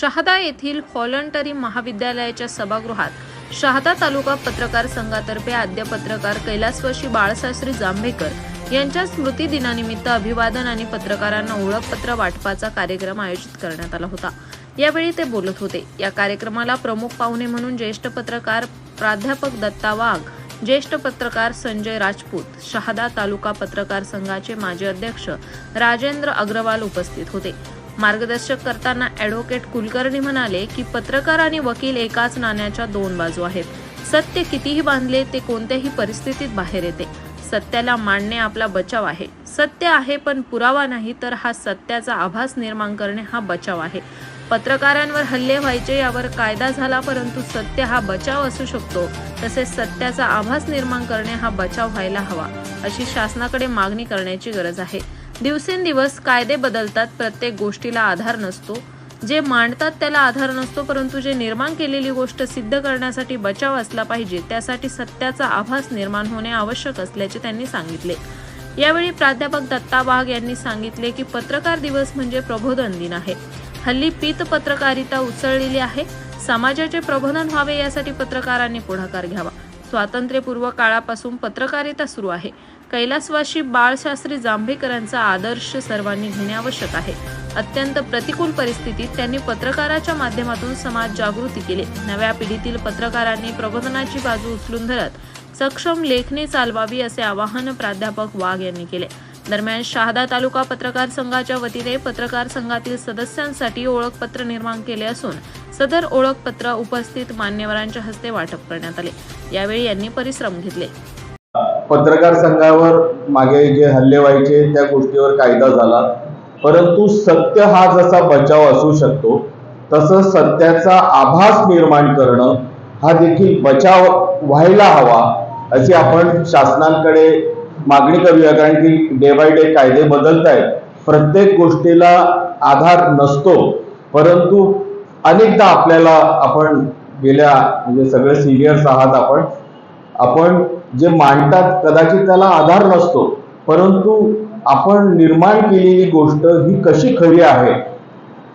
शहादा येथील व्हॉलंटरी महाविद्यालयाच्या सभागृहात शहादा तालुका पत्रकार संघातर्फे आद्य पत्रकार कैलासवशी बाळशास्त्री जांभेकर यांच्या स्मृती दिनानिमित्त अभिवादन आणि पत्रकारांना ओळखपत्र वाटपाचा कार्यक्रम आयोजित करण्यात आला होता. यावेळी ते बोलत होते. या कार्यक्रमाला प्रमुख पाहुणे म्हणून ज्येष्ठ पत्रकार प्राध्यापक दत्ता वाघ ज्येष्ठ पत्रकार संजय राजपूत शहादा तालुका पत्रकार संघाचे माजी अध्यक्ष राजेंद्र अग्रवाल उपस्थित होते. मार्गदर्शक करताना ॲडव्होकेट कुलकर्णी म्हणाले की पत्रकार आणि वकील एकाच नाण्याच्या दोन बाजू आहेत. सत्य कितीही बांधले ते कोणत्याही परिस्थितीत बाहेर येते. सत्याला मांडणे आपला बचाव आहे. सत्य आहे पण पुरावा नाही तर हा सत्याचा आभास निर्माण करणे हा बचाव आहे. पत्रकारांवर हल्ले व्हायचे यावर कायदा झाला परंतु सत्य हा बचाव असू शकतो. तसेच सत्याचा आभास निर्माण करणे हा बचाव व्हायला हवा अशी शासनाकडे मागणी करण्याची गरज आहे. दिवसेंदिवस कायदे बदलतात प्रत्येक गोष्टीला आधार नसतो. जे मांडतात त्याला आधार नसतो परंतु जे निर्माण केलेली गोष्ट सिद्ध करण्यासाठी बचाव असला पाहिजे त्यासाठी सत्याचा आभास निर्माण होणे आवश्यक असल्याचे त्यांनी सांगितले. यावेळी प्राध्यापक दत्ता वाघ यांनी सांगितले की पत्रकार दिवस म्हणजे प्रबोधन दिन आहे. हल्ली पीत पत्रकारिता उसळलेली आहे. समाजाचे प्रबोधन व्हावे यासाठी पत्रकारांनी पुढाकार घ्यावा. स्वातंत्र्यपूर्व काळापासून पत्रकारिता सुरू आहे. कैलासवासी बाळशास्त्री जांभेकरांचा आदर्श सर्वांनी घेणे आवश्यक आहे. अत्यंत प्रतिकूल परिस्थितीत त्यांनी पत्रकाराच्या माध्यमातून समाज जागृती केली. नव्या पिढीतील पत्रकारांनी प्रबोधनाची बाजू उचलून धरत सक्षम लेखणी चालवावी असे आवाहन प्राध्यापक वाघ यांनी केले. दरम्यान शहादा तालुका पत्रकार संघाच्या वतीने पत्रकार संघातील सदस्यांसाठी ओळखपत्र निर्माण केले असून सदर ओळखपत्र उपस्थित मान्यवरांच्या हस्ते वाटप करण्यात आले. यावेळी यांनी परिश्रम घेतले. पत्रकार संघावर मागे जे हल्ले व्हायचे त्या गोष्टीवर कायदा झाला. परंतु सत्य हा जसा बचाव असू शकतो तसं सत्याचा आभास निर्माण करणं हा देखील बचाव व्हायला हवा अशी आपण शासनांकडे मागणी करूया. कारण की डे बाय डे कायदे बदलत आहेत प्रत्येक गोष्टीला आधार नसतो. परंतु अनेकदा आपल्याला आपण गेल्या म्हणजे सगळे सिनियर्स आहात आपण आपण जे मांडतात कदाचित त्याला आधार नसतो. परंतु आपण निर्माण केलेली गोष्ट ही कशी खरी आहे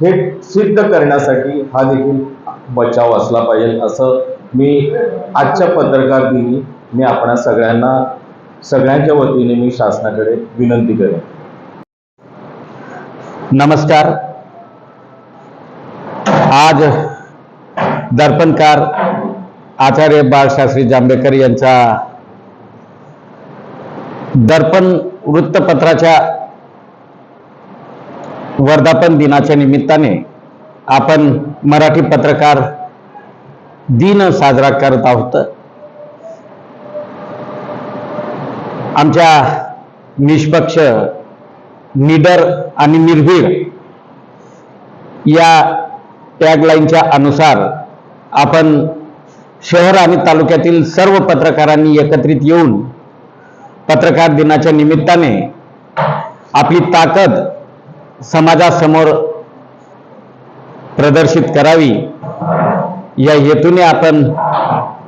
हे सिद्ध करण्यासाठी हा देखील बचाव असला पाहिजे असं मी आजच्या पत्रकार दिनी मी आपणा सगळ्यांना सगळ्यांच्या वतीने मी शासनाकडे विनंती करेन. नमस्कार. आज दर्पणकार आचार्य बाळशास्त्री जांभेकर यांचा दर्पण वृत्तपत्राच्या वर्धापन दिनाच्या निमित्ताने आपण मराठी पत्रकार दिन साजरा करत आहोत. आमच्या निष्पक्ष निडर आणि निर्भीड या टॅगलाईनच्या अनुसार आपण शहर आणि तालुक्यातील सर्व पत्रकारांनी एकत्रित येऊन पत्रकार दिनाच्या निमित्ताने आपली ताकद समाजासमोर प्रदर्शित करावी. या हेतूने आपण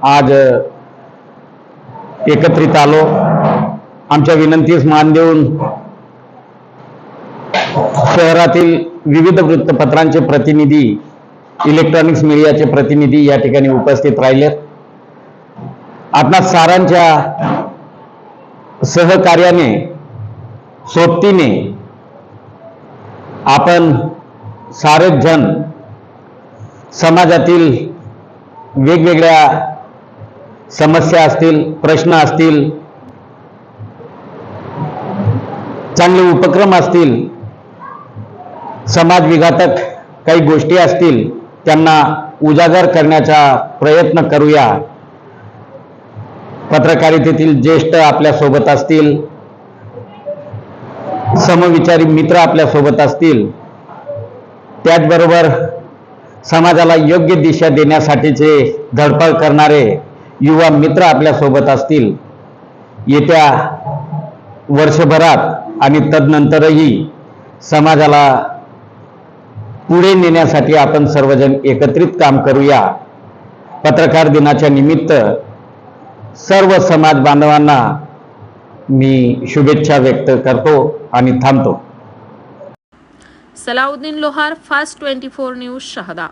आज एकत्रित आलो. आमच्या विनंतीस मान देऊन शहरातील विविध वृत्तपत्रांचे प्रतिनिधी इलेक्ट्रॉनिक्स मीडियाचे प्रतिनिधी या ठिकाणी उपस्थित राहिले आपणा सारांच्या सहकार्याने सोबतीने आपण सारेच जण समाजातील वेगवेगळ्या समस्या असतील प्रश्न असतील चांगले उपक्रम असतील समाजविघातक काही गोष्टी असतील त्यांना उजागर करण्याचा प्रयत्न करूया. पत्रकारितेतील ज्येष्ठ आपल्यासोबत असतील समविचारी मित्र आपल्यासोबत असतील त्याचबरोबर समाजाला योग्य दिशा देण्यासाठीचे धडपड करणारे युवा मित्र आपल्यासोबत असतील. येत्या वर्षभरात आणि तदनंतरही समाजाला पुढे नेण्यासाठी आपण सर्वजण एकत्रित काम करूया. पत्रकार दिनाच्या निमित्त सर्व समाज बांधवांना मी शुभेच्छा व्यक्त करतो आणि थांबतो. Salauddin Lohar fast twenty four news Shahada.